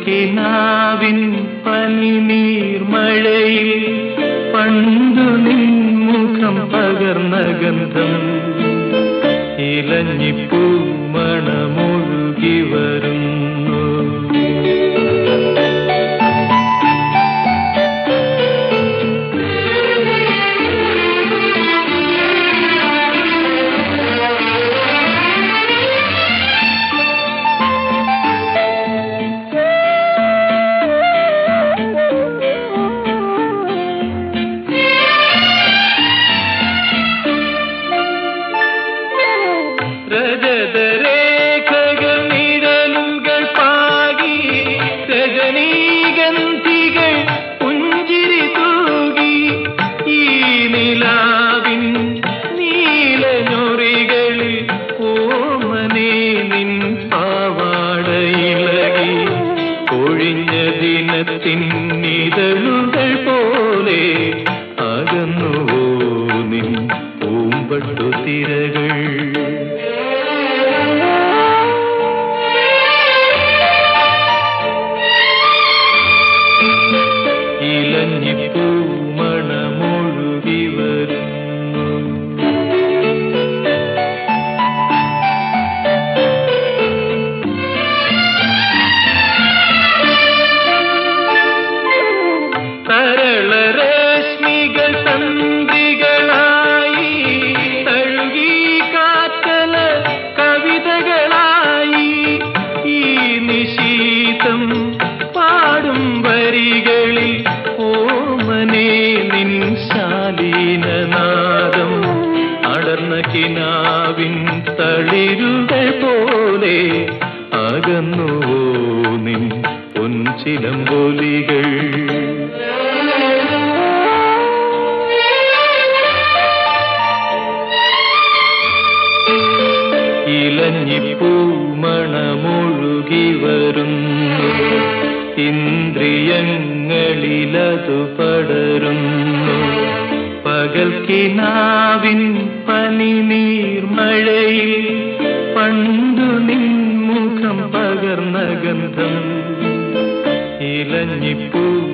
പകൽക്കിനാവിൻ പനിനീർമഴയിൽ പണ്ടു നിൻമുഖം പകർന്ന ഗന്ധം. ഇലഞ്ഞിപ്പൂമണമൊഴുകി വരുന്നു ദിനത്തിൻ നിഴലുകൾ പോലെ അകന്നുവോ നിൻ പൂമ്പട്ടു തിരകൾ. കിനാവിൻ തളിരുകൾ പോലെ അകന്നുവോ നിൻ പൊൻചിലമ്പൊലികൾ ഇലഞ്ഞിപ്പൂമണമൊഴുകി വരുന്നു ഇന്ദ്രിയങ്ങളിലതു പടരുന്നു പകൽക്കിനാവിൻ പനിനീർമഴയിൽ പണ്ടു നിൻമുഖം പകർന്ന ഗന്ധം. ഇലഞ്ഞിപ്പൂമണമോ